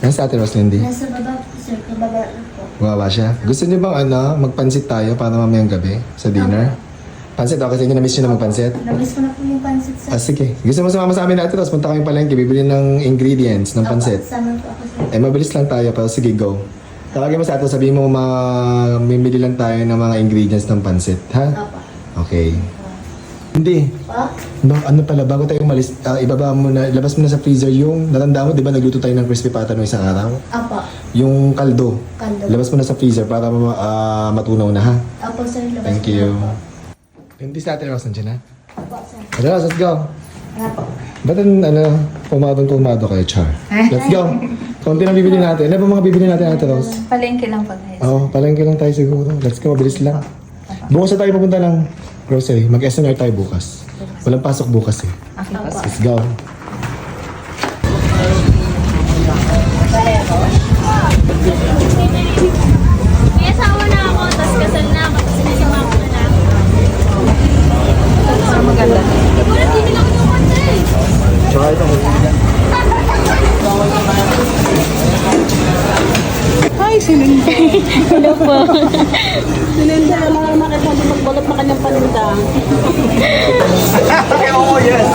Yan sa Ate Roslindi. Nasa baba po, sir. Kababa na po. Wawa siya. Gusto niyo bang ano, magpansit tayo para mamayang gabi sa dinner? Pansit, okay sa inyo. Na-miss niyo na magpansit? Namiss ko na po yung pansit, sir. Ah, sige. Gusto mo sumama sa amin Ate Ros? Punta kami palengke. Bibili ng ingredients ng pansit. Opo, sama po ako, sir. Eh, mabilis lang tayo. Pero sige, go. Tawagin mo sa ato. Sabihin mo, mamimili lang tayo ng mga ingredients ng pansit. Ha? Opo. Okay. Hindi. Po? Ba, ano pala, bago tayo umalis, ah, ibaba mo na, ilabas mo na sa freezer yung, natanda mo, di ba nagluto tayo ng crispy pata noong isang araw? Opo. Yung kaldo. Kaldo. Ilabas mo na sa freezer para ma- ah, matunaw na ha. Opo, sir. Labas Thank ko you. na po. Hindi sa Ate Rose, nandiyan na. Opo, sir. Ate Rose, let's go. Ano po? Ba't ang, ano, pumadong pumado kayo, Char? Let's go. Konti lang bibili natin. Ano ba mga bibili natin, Ate Rose? Palengke lang po tayo. Oo, oh, palengke lang tayo siguro. Let's go, mabilis lang. Bukas na tayo pupunta ng grocery. Mag-SNR tayo bukas. Walang pasok bukas eh. Let's go. May asawa na ako, tapos kasal na ako, tapos sinisama ko na na. So, maganda. Wala, hindi lang ako ng eh. Tsaka ito. Sinunod. Hello po. Sinunod na mga makita mo magbalot na kanyang paninda. Okay, oo, yes.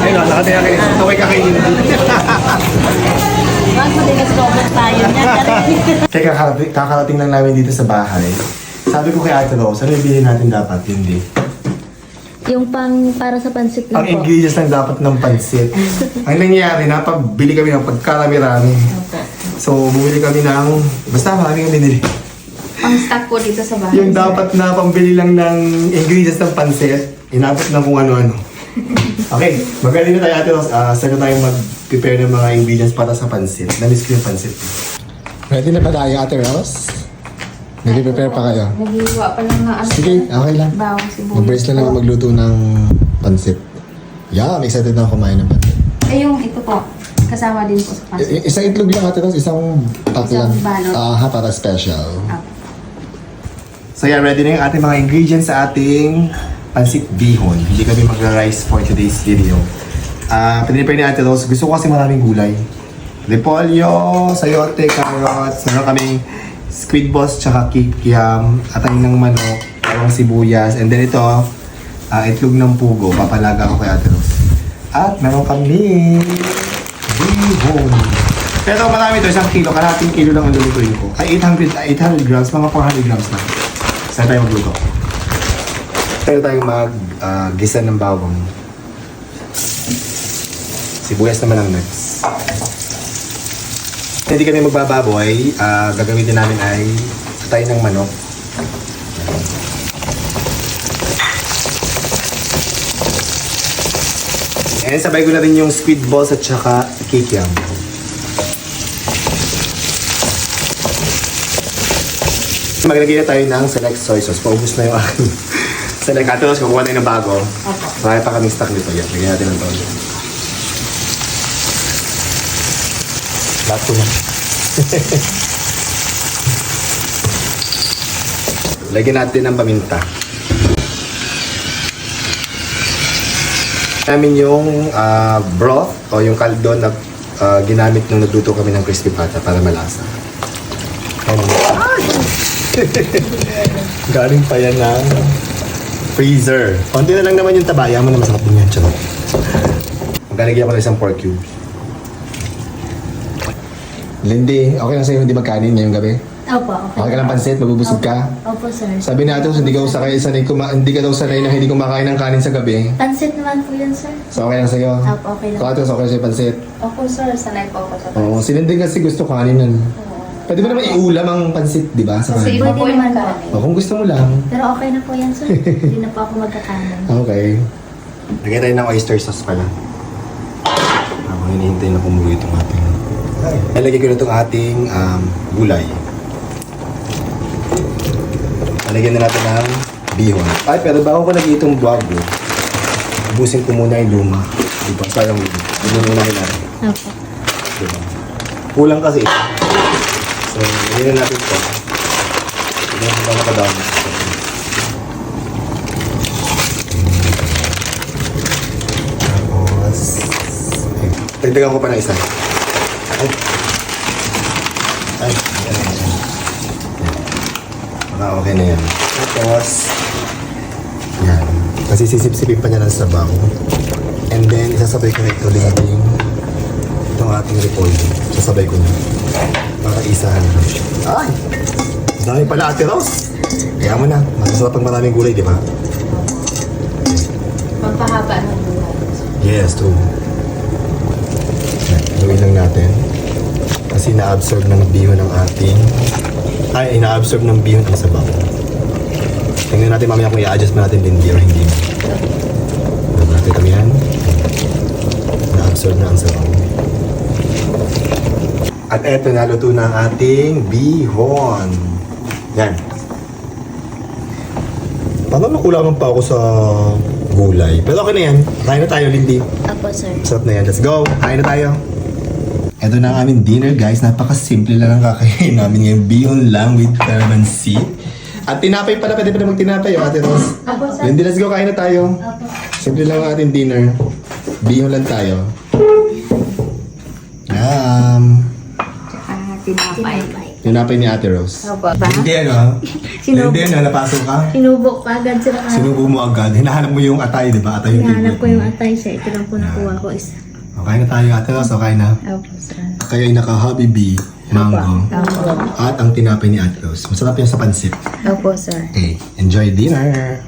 Ayun, oh, nakataya kayo. Kaway ka kayo. Niya. Kaya kakarating, kakarating lang namin dito sa bahay. Sabi ko kay Ate Rose, ano yung bilhin natin dapat? Hindi. Yung pang para sa pansit Ang ingredients lang dapat ng pansit. Ang nangyayari, napabili kami ng pagkarami-rami. So, bumili kami ng... Basta marami yung binili. Ang stock po dito sa bahay. Yung dapat na pambili lang ng ingredients ng pansit, inabot na kung ano-ano. Okay, magaling na tayo Ate Rose. Uh, saan na tayo mag-prepare ng mga ingredients para sa pansit? Namiss ko yung pansit. Ready na ba tayo Ate Rose? Nag-prepare pa kayo? Naghiwa pa lang nga ano. Sige, okay lang. Bawang sibuyas. Mag-brace lang ako magluto ng pansit. Yeah, excited na ako kumain ng pansit. Eh, yung ito po. Kasama din po sa i- isang itlog lang ate, tapos isang tatlan. Isang balot. Ah, para special. Ah. So yeah, ready na yung ating mga ingredients sa ating pansit bihon. Hindi kami magra-rice for today's video. Ah, pinipare ni Ate Rose. Gusto ko kasi maraming gulay. Repolyo, sayote, carrots, meron kaming squid balls, tsaka kikiam, atay ng manok, bawang sibuyas, and then ito, ah, itlog ng pugo, papalaga ko kay Ate Rose. At meron kami bihon. Pero marami ito, isang kilo, kalahating kilo lang ang lulutuin ko. Ay, 800, ay, 800 grams, mga 400 grams na. Saan tayo magluto? Tayo tayong mag-gisa ng bawang. Sibuyas naman ang next. Hindi kami magbababoy, ah, gagamitin namin ay tayo ng manok. And sabay ko na rin yung squid balls at saka kikiam. Maglagay na tayo ng select soy sauce. Paubos na yung aking select. Ate Rose, kukuha tayo ng bago. Opo. Marami pa kaming stock nito. Yan, lagyan natin ng toyo. Lahat ko na. Lagyan natin ng paminta. namin yung ah, broth o yung kaldo na ah, ginamit nung nagluto kami ng crispy pata para malasa. Galing pa yan ng freezer. Konti na lang naman yung taba. Ayaw mo na masarap din yan. Charot. Maglalagyan ko ng isang pork cube. Lindy, okay lang sa'yo hindi magkanin ngayong gabi? Opo, okay. Okay ka lang pansit? Mabubusog ka? Opo, sir. Sabi natin, hindi ka sanay, sanay kuma, hindi ka daw sanay na hindi kumakain ng kanin sa gabi. Pansit naman po yun, sir. So okay lang sa'yo? Opo, okay lang. Katos, okay sa'yo pansit? Opo, sir. Sanay po ako sa Oo, si Lindy kasi gusto kanin nun. Pwede mo naman iulam ang pansit, di ba? Sa Kasi kanin. iba Pwede naman po. O, kung gusto mo lang. Pero okay na po yan, sir. Hindi na po ako magkakanan. Okay. Lagyan tayo ng oyster sauce pala. Habang hinihintay na kumulo itong ating... Ilagay ko na itong ating um, gulay. Lagyan na natin ng bihon. Ay, pero bago ko lagyan itong bago, ubusin ko muna yung luma. Di ba? Sayang luma natin natin. Opo. Diba? Kulang kasi ito. So, hindi na natin ito. Hindi na ito nakadami. Tapos, eh, dagdagan ko pa na isa. Ay. Ay. Ah, okay na yan. Tapos, yan. Kasi sisip-sipin pa niya ng sabaw. And then, isasabay ko na ito leading itong ating repolyo. Sasabay ko na. Para isahan na siya. Ay! Ang dami pala ate Rose. Kaya mo na. Masasarap pag maraming gulay, di ba? Pampahaba ng buhay. Yes, true. Gawin lang natin. Kasi na-absorb ng bihon ng ating... Ay, na-absorb ng bihon ang sabaw. Tingnan natin mamaya kung i-adjust ba natin din di or hindi. Gawin natin kami yan. Na-absorb na ang sabaw. At eto, naluto na ang ating bihon. Yan. Parang nakulangan pa ako sa gulay. Pero okay na yan. Kain na tayo, Lindy. Apo, sir. Sarap na yan. Let's go! Kain na tayo! Ito na ang aming dinner, guys. Napaka-simple lang ang kakain namin ngayon. Bihon lang with calamansi. At tinapay pala. Pwede pala mag-tinapay, oh, Ate Rose. Apo, sir. Lindy, let's go. Kain na tayo. Apo. Simple lang ang ating dinner. Bihon lang tayo. Tinapay. Tinapay ni Ate Rose. Opo. Hindi ano? Sinubo. Hindi ano? Napasok ka? Sinubok pa agad sila ka. Sinubo mo agad. Hinahanap mo yung atay, di ba? Atay yung Hinahanap ko yung atay sir. Ito lang po nakuha ko isa. Okay na tayo, Ate Rose. Okay na. Opo, sir. Kayo ay naka-Habibi, mango, Opo. at ang tinapay ni Ate Rose. Masarap yan sa pansit. Opo, sir. Okay, enjoy dinner!